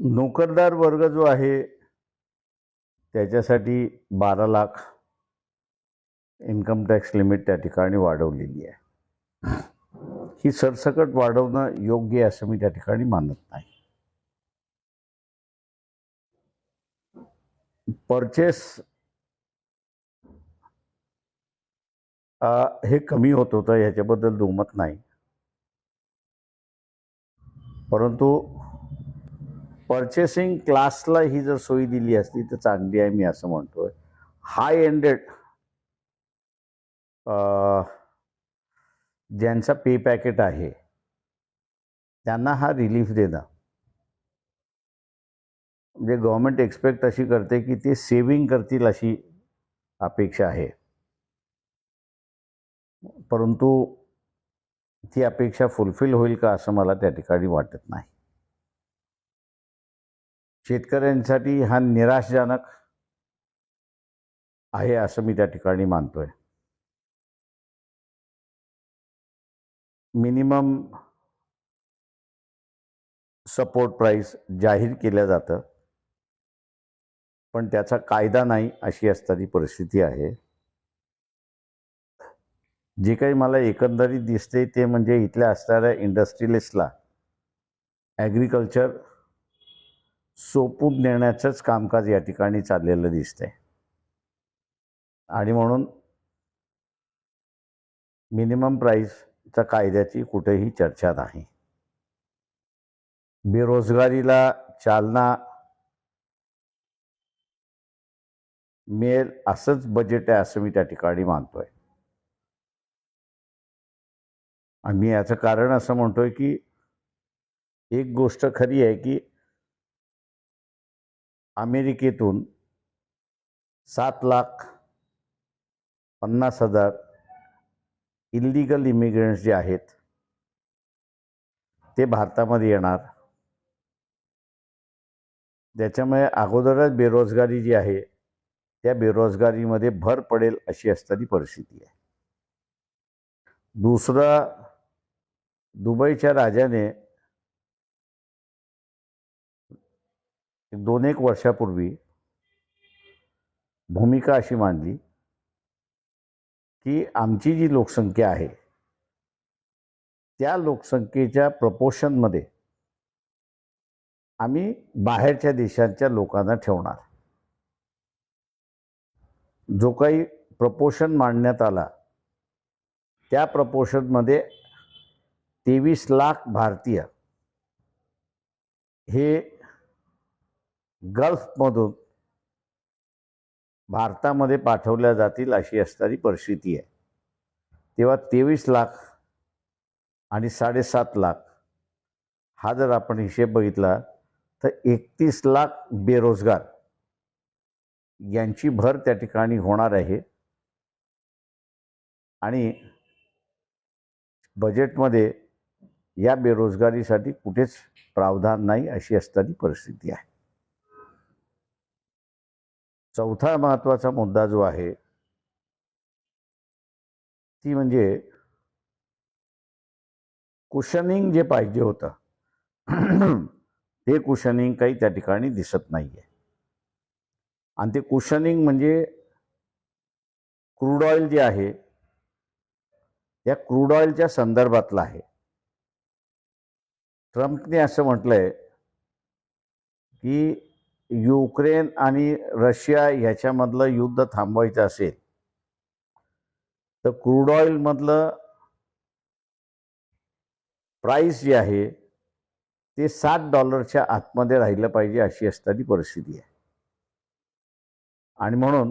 नोकरदार वर्ग जो आहे त्याच्यासाठी बारा लाख इन्कम टॅक्स लिमिट त्या ठिकाणी वाढवलेली आहे. ही सरसकट वाढवणं योग्य आहे असं मी त्या ठिकाणी मानत नाही. परचेस हे कमी होत होतं ह्याच्याबद्दल दुमत नाही. परंतु पर्चेसिंग क्लासला ही जर सोयी दिली असती तर चांगली आहे मी असं म्हणतोय. हाय एंडेड ज्यांचा पे पॅकेट आहे त्यांना हा रिलीफ देणं. म्हणजे गव्हर्मेंट एक्सपेक्ट अशी करते की ते सेविंग करतील अशी अपेक्षा आहे. परंतु ती अपेक्षा फुलफिल होईल का असं मला त्या ठिकाणी वाटत नाही. शेतकऱ्यांसाठी हा निराशजनक आहे असं मी त्या ठिकाणी मानतोय. मिनिमम सपोर्ट प्राईस जाहीर केलं जातं. पण त्याचा कायदा नाही अशी असणारी परिस्थिती आहे. जे काही मला एकंदरीत दिसते ते म्हणजे इथल्या असणाऱ्या इंडस्ट्रियलिस्टला ॲग्रिकल्चर सोपून देण्याचंच कामकाज या ठिकाणी चाललेलं दिसतंय. आणि म्हणून मिनिमम प्राईसच्या कायद्याची कुठेही चर्चा नाही. बेरोजगारीला चालना मिळेल असंच बजेट आहे असं मी त्या ठिकाणी मानतोय. आणि मी याचं कारण असं म्हणतोय की एक गोष्ट खरी आहे की अमेरिकेतून सात लाख पन्नास हजार इल्लिगल इमिग्रंट्स जे आहेत ते भारतामध्ये येणार. त्याच्यामुळे अगोदरच बेरोजगारी जी आहे त्या बेरोजगारीमध्ये भर पडेल अशी असणारी परिस्थिती आहे. दुसरा दुबईच्या राजाने दोन एक वर्षापूर्वी भूमिका अशी मांडली की आमची जी लोकसंख्या आहे त्या लोकसंख्येच्या प्रपोशनमध्ये आम्ही बाहेरच्या देशांच्या लोकांना ठेवणार. जो काही प्रपोशन मांडण्यात आला त्या प्रपोशनमध्ये तेवीस लाख भारतीय हे गल्फमधून भारतामध्ये पाठवल्या जातील अशी असणारी परिस्थिती आहे. तेव्हा तेवीस लाख आणि साडेसात लाख हा जर आपण हिशेब बघितला तर एकतीस लाख बेरोजगार यांची भर त्या ठिकाणी होणार आहे. आणि बजेटमध्ये या बेरोजगारीसाठी कुठेच प्रावधान नाही अशी असणारी परिस्थिती आहे. चौथा महत्त्वाचा मुद्दा जो आहे ती म्हणजे कुशनिंग जे पाहिजे होतं ते कुशनिंग काही त्या ठिकाणी दिसत नाही आहे आणि ते कुशनिंग म्हणजे क्रूड ऑइल जे आहे त्या क्रूड ऑइलच्या संदर्भातलं आहे. ट्रम्पने असं म्हटलंय की युक्रेन आणि रशिया ह्याच्यामधलं युद्ध थांबवायचं असेल तर क्रूड ऑइलमधलं प्राईस जे आहे ते सात डॉलरच्या आतमध्ये राहिलं पाहिजे अशी असणारी परिस्थिती आहे. आणि म्हणून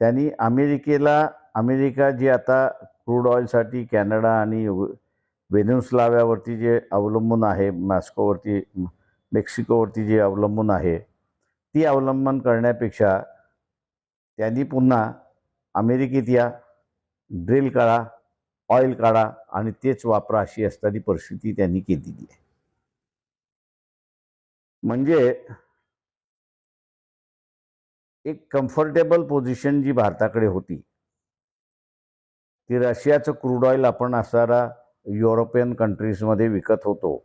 त्यांनी अमेरिकेला अमेरिका जी आता क्रूड ऑइलसाठी कॅनडा आणि व्हेनेन्सुलाव्यावरती जे अवलंबून आहे मॉस्कोवरती मेक्सिकोवरती जे अवलंबून आहे ती अवलंबन करण्यापेक्षा त्यांनी पुन्हा अमेरिकेत या ड्रिल काढा ऑइल काढा आणि तेच वापरा अशी असणारी परिस्थिती त्यांनी केलेली आहे. म्हणजे एक कम्फर्टेबल पोझिशन जी भारताकडे होती ती रशियाचं क्रूड ऑइल आपण असणारा युरोपियन कंट्रीजमध्ये विकत होतो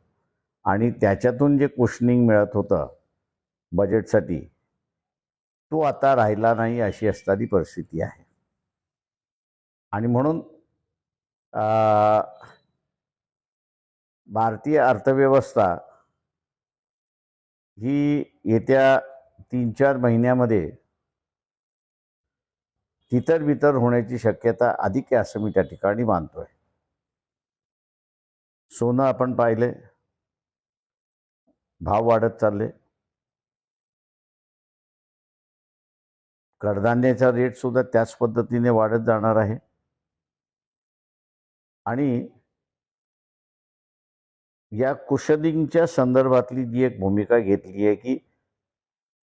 आणि त्याच्यातून जे कुशनिंग मिळत होतं बजेटसाठी तो आता राहिला नाही अशी असणारी परिस्थिती आहे. आणि म्हणून भारतीय अर्थव्यवस्था ही येत्या तीन चार महिन्यामध्ये तितर बितर होण्याची शक्यता अधिक आहे असं मी त्या ठिकाणी मानतोय. सोनं आपण पाहिले. भाव वाढत चालले. कडधान्याचा रेट सुद्धा त्याच पद्धतीने वाढत जाणार आहे. आणि या कुशलिंगच्या संदर्भातली जी एक भूमिका घेतली आहे की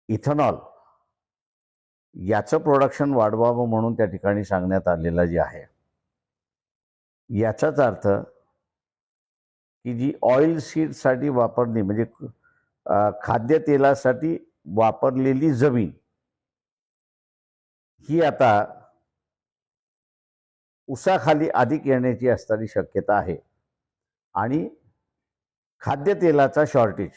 इथेनॉल याचं प्रोडक्शन वाढवावं म्हणून त्या ठिकाणी सांगण्यात आलेलं जे आहे. याचाच अर्थ की जी ऑइल सीडसाठी वापरणे म्हणजे खाद्यतेलासाठी वापरलेली जमीन ही आता उसाखाली अधिक येण्याची असणारी शक्यता आहे. आणि खाद्यतेलाचा शॉर्टेज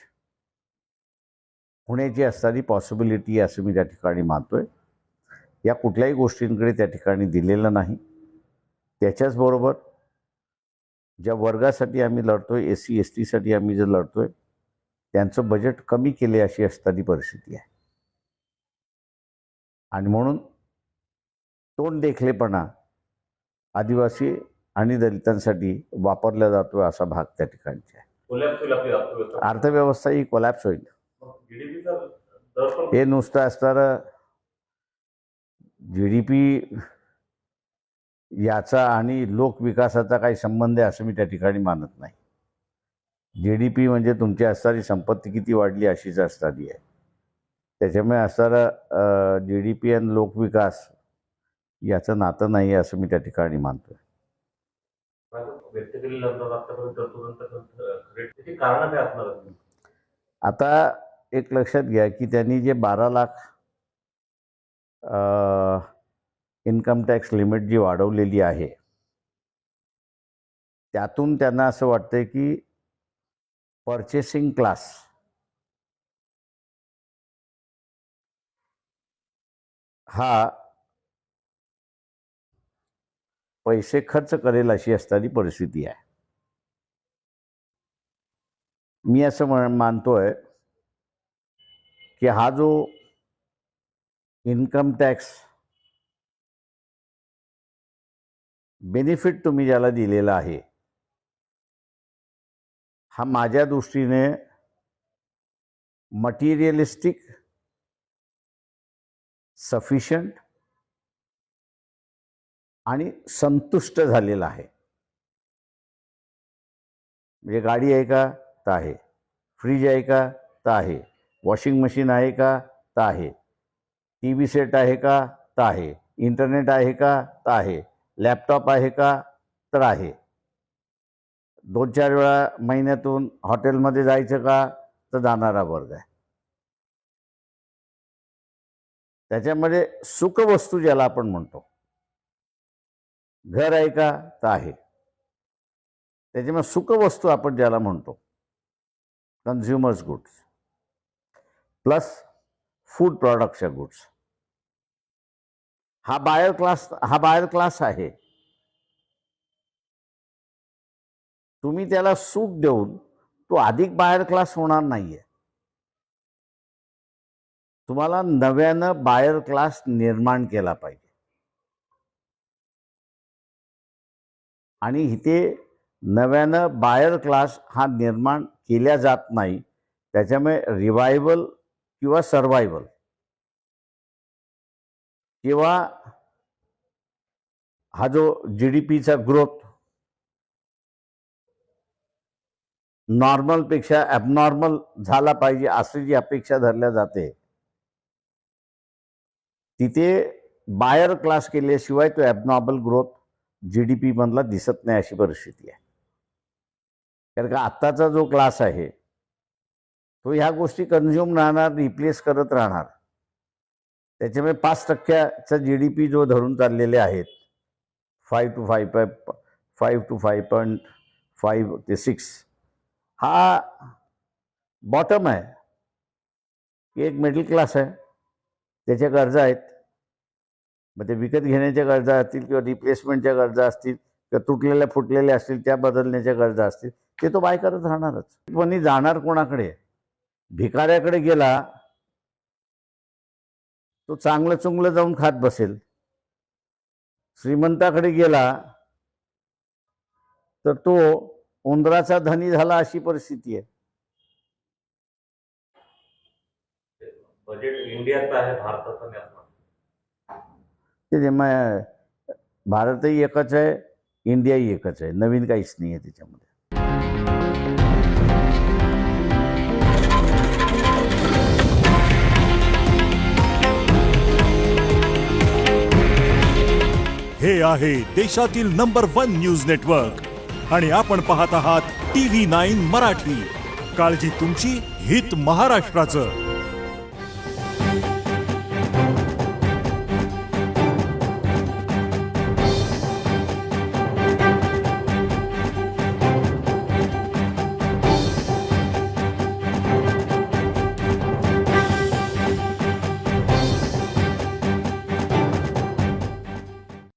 होण्याची असणारी पॉसिबिलिटी असं मी त्या ठिकाणी मानतोय. या कुठल्याही गोष्टींकडे त्या ठिकाणी दिलेलं नाही. त्याच्याचबरोबर ज्या वर्गासाठी आम्ही लढतो आहे एस सी एस टीसाठी आम्ही जे आहे त्यांचं बजेट कमी केले अशी असणारी परिस्थिती आहे. आणि म्हणून तोंड देखलेपणा आदिवासी आणि दलितांसाठी वापरला जातोय असा भाग त्या ठिकाणचा आहे. अर्थव्यवस्था ही कोलॅप्स होईल. हे नुसतं असणारं जी डी पी याचा आणि लोकविकासाचा काही संबंध आहे असं मी त्या ठिकाणी मानत नाही. जी डी पी म्हणजे तुमची असणारी संपत्ती किती वाढली अशीच असणारी आहे. त्याच्यामुळे असणारं जी डी पी आणि लोकविकास याचं नातं नाही आहे असं मी त्या ठिकाणी मानतो व्यक्त केलेलं अंदाज आतापर्यंत तरतुदांचं रेट त्याची कारणं काय असणार आहेत? आता एक लक्षात घ्या की त्यांनी जे बारा लाख इन्कम टॅक्स लिमिट जी वाढवलेली आहे त्यातून त्यांना असं वाटतंय की परचेसिंग क्लास हा पैसे खर्च करेल अशी असणारी परिस्थिती आहे. मी असं म्हण मानतोय की हा जो इन्कम टॅक्स बेनिफिट तुम्ही ज्याला दिलेला आहे हा माझ्या दृष्टीने मटिरियलिस्टिक सफिशंट आणि संतुष्ट झालेला आहे. म्हणजे गाडी आहे का? तर आहे. फ्रीज आहे का? तर आहे. वॉशिंग मशीन आहे का? तर आहे. टी व्ही सेट आहे का? तर आहे. इंटरनेट आहे का? तर आहे. लॅपटॉप आहे का? तर आहे. दोन चार वेळा महिन्यातून हॉटेलमध्ये जायचं का? तर जाणारा वर्ग आहे. त्याच्यामध्ये सुखवस्तू ज्याला आपण म्हणतो. घर आहे का? तर आहे. त्याच्यामुळे सुखवस्तू आपण ज्याला म्हणतो कन्झ्युमर्स गुड्स प्लस फूड प्रॉडक्टच्या गुड्स हा बायर क्लास हा बायर क्लास आहे. तुम्ही त्याला सूट देऊन तो अधिक बायर क्लास होणार नाहीये. तुम्हाला नव्यानं बायर क्लास निर्माण केला पाहिजे. आणि इथे नव्यानं बायर क्लास हा निर्माण केल्या जात नाही. त्याच्यामुळे रिवायवल किंवा सर्वायवल किंवा हा जो जी डी पीचा ग्रोथ नॉर्मलपेक्षा ॲबनॉर्मल झाला पाहिजे अशी जी अपेक्षा धरल्या जाते. तिथे बायर क्लास केल्याशिवाय तो abnormal growth G D P मधला दिसत नाही अशी परिस्थिती आहे. कारण का आत्ताचा जो क्लास आहे तो ह्या गोष्टी कन्झ्युम राहणार रिप्लेस करत राहणार. त्याच्यामुळे पाच टक्क्याचा जी डी पी जो धरून चाललेले आहेत five two five five two five point five ते सिक्स हा बॉटम आहे. की एक मिडल क्लास आहे. त्याच्या गरजा आहेत. मग ते विकत घेण्याच्या गरजा असतील किंवा रिप्लेसमेंटच्या गरजा असतील किंवा तुटलेल्या फुटलेल्या असतील त्या बदलण्याच्या गरजा असतील ते तो बाय करत राहणारच. पण जाणार कोणाकडे? भिकाऱ्याकडे गेला तो चांगलं चुंगलं जाऊन खात बसेल. श्रीमंताकडे गेला तर तो उंदराचा धनी झाला अशी परिस्थिती आहे. बजेट इंडियाचं आहे भारताचं ते मग भारतही एकच आहे इंडियाही एकच आहे नवीन काहीच नाही आहे त्याच्यामध्ये हे आहे देशातील नंबर वन न्यूज नेटवर्क. आणि आपण पाहत आहात टीव्ही नाईन मराठी. काळजी तुमची हित महाराष्ट्राचं.